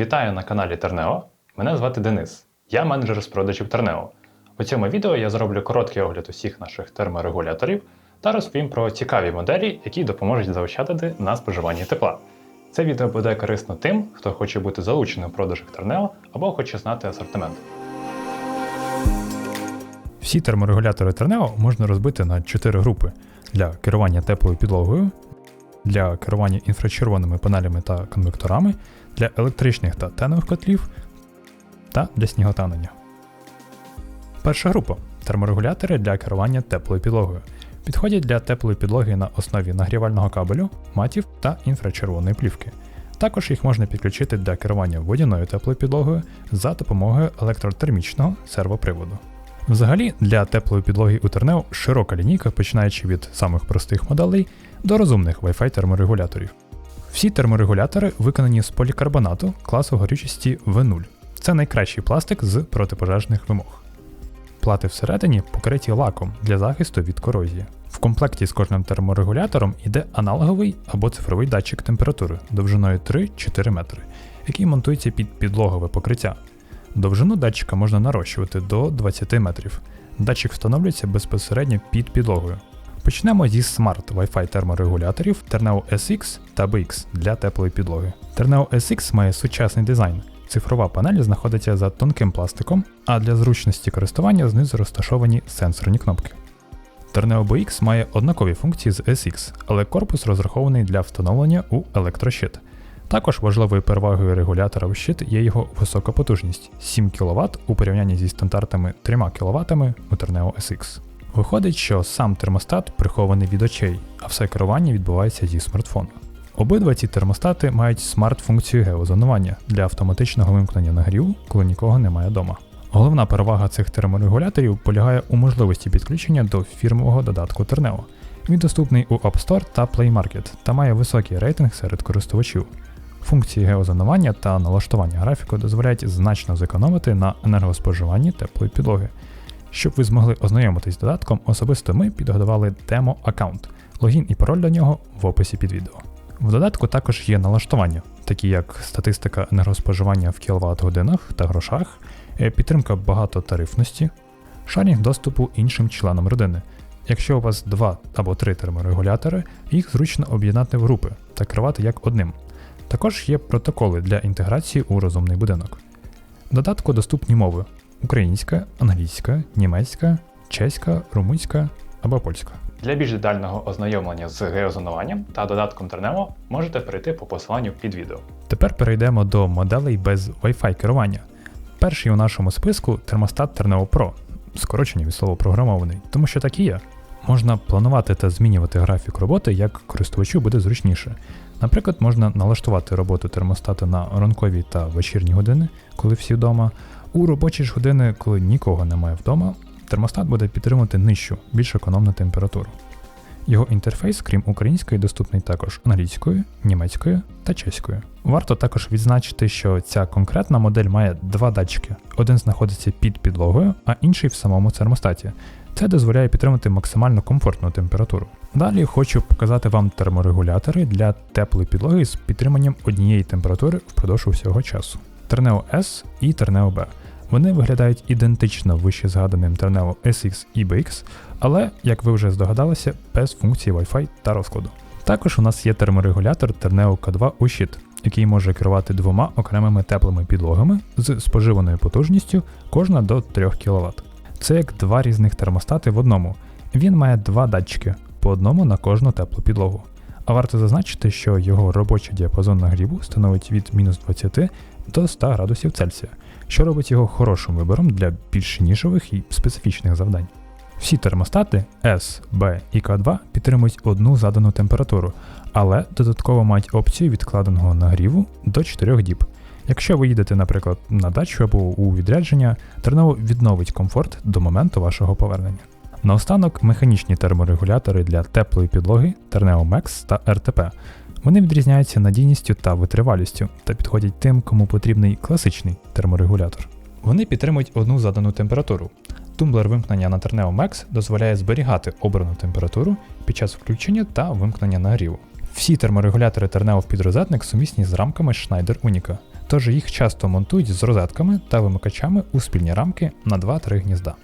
Вітаю на каналі Тернео. Мене звати Денис. Я менеджер з продажів Тернео. У цьому відео я зроблю короткий огляд усіх наших терморегуляторів та розповім про цікаві моделі, які допоможуть заощадити на споживанні тепла. Це відео буде корисно тим, хто хоче бути залученим в продажах Тернео або хоче знати асортимент. Всі терморегулятори Тернео можна розбити на чотири групи для керування теплою підлогою, для керування інфрачервоними панелями та конвекторами, для електричних та тенових котлів та для сніготанення. Перша група терморегулятори для керування теплою підлогою. Підходять для теплої підлоги на основі нагрівального кабелю, матів та інфрачервоної плівки. Також їх можна підключити для керування водяною теплою підлогою за допомогою електротермічного сервоприводу. Взагалі, для теплої підлоги у Тернео широка лінійка, починаючи від самих простих моделей до розумних Wi-Fi терморегуляторів. Всі терморегулятори виконані з полікарбонату класу горючості V0. Це найкращий пластик з протипожежних вимог. Плати всередині покриті лаком для захисту від корозії. В комплекті з кожним терморегулятором йде аналоговий або цифровий датчик температури довжиною 3-4 метри, який монтується під підлогове покриття. Довжину датчика можна нарощувати до 20 метрів. Датчик встановлюється безпосередньо під підлогою. Почнемо зі Smart Wi-Fi терморегуляторів Terneo SX та BX для теплої підлоги. Terneo SX має сучасний дизайн. Цифрова панель знаходиться за тонким пластиком, а для зручності користування знизу розташовані сенсорні кнопки. Terneo BX має однакові функції з SX, але корпус розрахований для встановлення у електрощит. Також важливою перевагою регулятора в щит є його висока потужність 7 кВт у порівнянні зі стандартами 3 кВт у Terneo SX. Виходить, що сам термостат прихований від очей, а все керування відбувається зі смартфону. Обидва ці термостати мають смарт-функцію геозонування для автоматичного вимкнення нагріву, коли нікого немає вдома. Головна перевага цих терморегуляторів полягає у можливості підключення до фірмового додатку Terneo. Він доступний у App Store та Play Market та має високий рейтинг серед користувачів. Функції геозонування та налаштування графіку дозволяють значно зекономити на енергоспоживанні теплої підлоги. Щоб ви змогли ознайомитись з додатком, особисто ми підготували демо-аккаунт. Логін і пароль до нього в описі під відео. В додатку також є налаштування, такі як статистика енергоспоживання в кіловат годинах та грошах, е, підтримка багатотарифності, шарінг доступу іншим членам родини. Якщо у вас два або три терморегулятори, їх зручно об'єднати в групи та керувати як одним. Також є протоколи для інтеграції у розумний будинок. В додатку доступні мови українська, англійська, німецька, чеська, румунська або польська. Для більш детального ознайомлення з геозонуванням та додатком Ternemo можете перейти по посиланню під відео. Тепер перейдемо до моделей без Wi-Fi керування. Перший у нашому списку термостат Terneo Pro, скорочення від слова програмований, тому що так і є. Можна планувати та змінювати графік роботи, як користувачу буде зручніше. Наприклад, можна налаштувати роботу термостата на ранкові та вечірні години, коли всі вдома. У робочі ж години, коли нікого немає вдома, термостат буде підтримувати нижчу, більш економну температуру. Його інтерфейс, крім української, доступний також англійською, німецькою та чеською. Варто також відзначити, що ця конкретна модель має два датчики: один знаходиться під підлогою, а інший в самому термостаті. Це дозволяє підтримати максимально комфортну температуру. Далі хочу показати вам терморегулятори для теплої підлоги з підтриманням однієї температури впродовж усього часу. Terneo S і Terneo B. Вони виглядають ідентично вище згаданим Terneo SX і BX, але, як ви вже здогадалися, без функції Wi-Fi та розкладу. Також у нас є терморегулятор Terneo K2 Ushit, який може керувати двома окремими теплими підлогами з споживаною потужністю кожна до 3 кВт. Це як два різних термостати в одному. Він має два датчики по одному на кожну теплу підлогу. А варто зазначити, що його робочий діапазон нагріву становить від мінус 20 до 100 градусів Цельсія, що робить його хорошим вибором для більш нішових і специфічних завдань. Всі термостати S, B і K2 підтримують одну задану температуру, але додатково мають опцію відкладеного нагріву до 4 діб. Якщо ви їдете, наприклад, на дачу або у відрядження, терново відновить комфорт до моменту вашого повернення. Наостанок механічні терморегулятори для теплої підлоги Terneo Max та RTP. Вони відрізняються надійністю та витривалістю та підходять тим, кому потрібний класичний терморегулятор. Вони підтримують одну задану температуру. Тумблер вимкнення на Terneo Max дозволяє зберігати обрану температуру під час включення та вимкнення нагріву. Всі терморегулятори Terneo в підрозетник сумісні з рамками Schneider Unica. тож їх часто монтують з розетками та вимикачами у спільні рамки на 2-3 гнізда.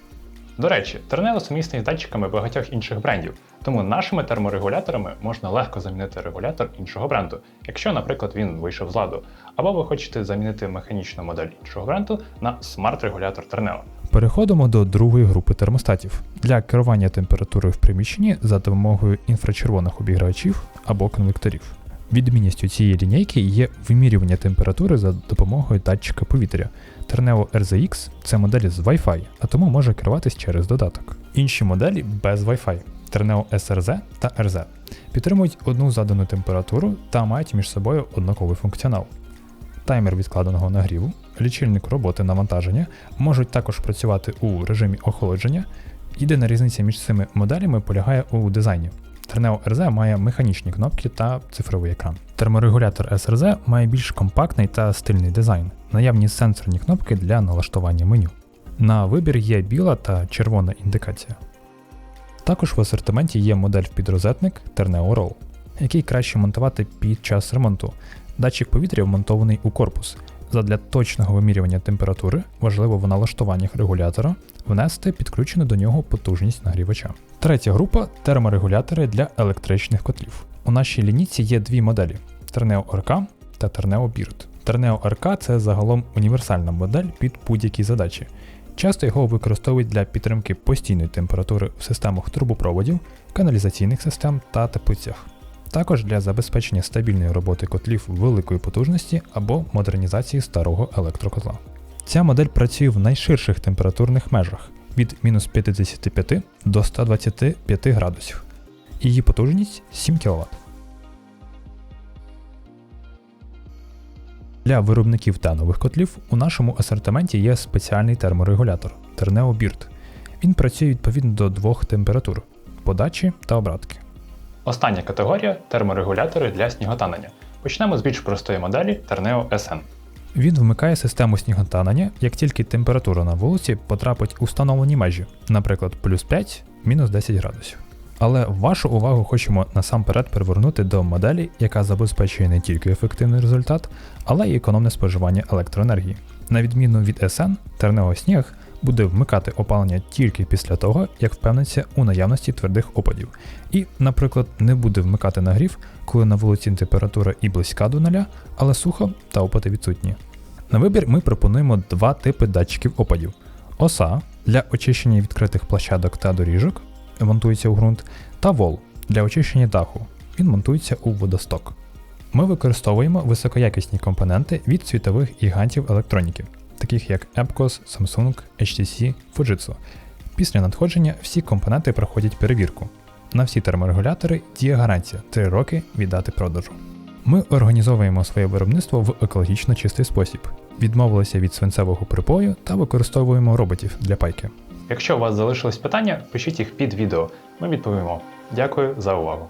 До речі, Тернео сумісний з датчиками багатьох інших брендів, тому нашими терморегуляторами можна легко замінити регулятор іншого бренду, якщо, наприклад, він вийшов з ладу, або ви хочете замінити механічну модель іншого бренду на смарт-регулятор Тернео. Переходимо до другої групи термостатів для керування температурою в приміщенні за допомогою інфрачервоних обігрівачів або конвекторів. Відмінністю цієї лінійки є вимірювання температури за допомогою датчика повітря. Terneo RZX це модель з Wi-Fi, а тому може керуватись через додаток. Інші моделі без Wi-Fi. Terneo SRZ та RZ підтримують одну задану температуру та мають між собою однаковий функціонал. Таймер відкладеного нагріву, лічильник роботи навантаження можуть також працювати у режимі охолодження. Єдина різниця між цими моделями полягає у дизайні. Terneo RZ має механічні кнопки та цифровий екран. Терморегулятор SRZ має більш компактний та стильний дизайн, наявні сенсорні кнопки для налаштування меню. На вибір є біла та червона індикація. Також в асортименті є модель підрозетник Terneo Roll, який краще монтувати під час ремонту. Датчик повітря вмонтований у корпус. Задля точного вимірювання температури важливо в налаштуваннях регулятора внести підключену до нього потужність нагрівача. Третя група терморегулятори для електричних котлів. У нашій лінійці є дві моделі: Terneo RK та Terneo Beard. Terneo RK це загалом універсальна модель під будь-які задачі. Часто його використовують для підтримки постійної температури в системах трубопроводів, каналізаційних систем та теплицях. Також для забезпечення стабільної роботи котлів великої потужності або модернізації старого електрокотла. Ця модель працює в найширших температурних межах від мінус 55 до 125 градусів. Її потужність 7 кВт. Для виробників тенових котлів у нашому асортименті є спеціальний терморегулятор Terneo. Він працює відповідно до двох температур подачі та обратки. Остання категорія терморегулятори для сніготанення. Почнемо з більш простої моделі Terneo SN. Він вмикає систему сніготанення, як тільки температура на вулиці потрапить у встановлені межі, наприклад, плюс 5, мінус 10 градусів. Але вашу увагу хочемо насамперед привернути до моделі, яка забезпечує не тільки ефективний результат, але й економне споживання електроенергії. На відміну від SN, Terneo Сніг буде вмикати опалення тільки після того, як впевниться у наявності твердих опадів, і, наприклад, не буде вмикати нагрів, коли на вулиці температура і близька до нуля, але сухо та опади відсутні. На вибір ми пропонуємо два типи датчиків опадів: оса для очищення відкритих площадок та доріжок, монтується у ґрунт, та вол для очищення даху. Він монтується у водосток. Ми використовуємо високоякісні компоненти від світових гігантів електроніки, таких як EPCOS, Samsung, HTC, Fujitsu. Після надходження всі компоненти проходять перевірку. На всі терморегулятори діє гарантія 3 роки від дати продажу. Ми організовуємо своє виробництво в екологічно чистий спосіб, відмовилися від свинцевого припою та використовуємо роботів для пайки. Якщо у вас залишились питання, пишіть їх під відео, ми відповімо. Дякую за увагу!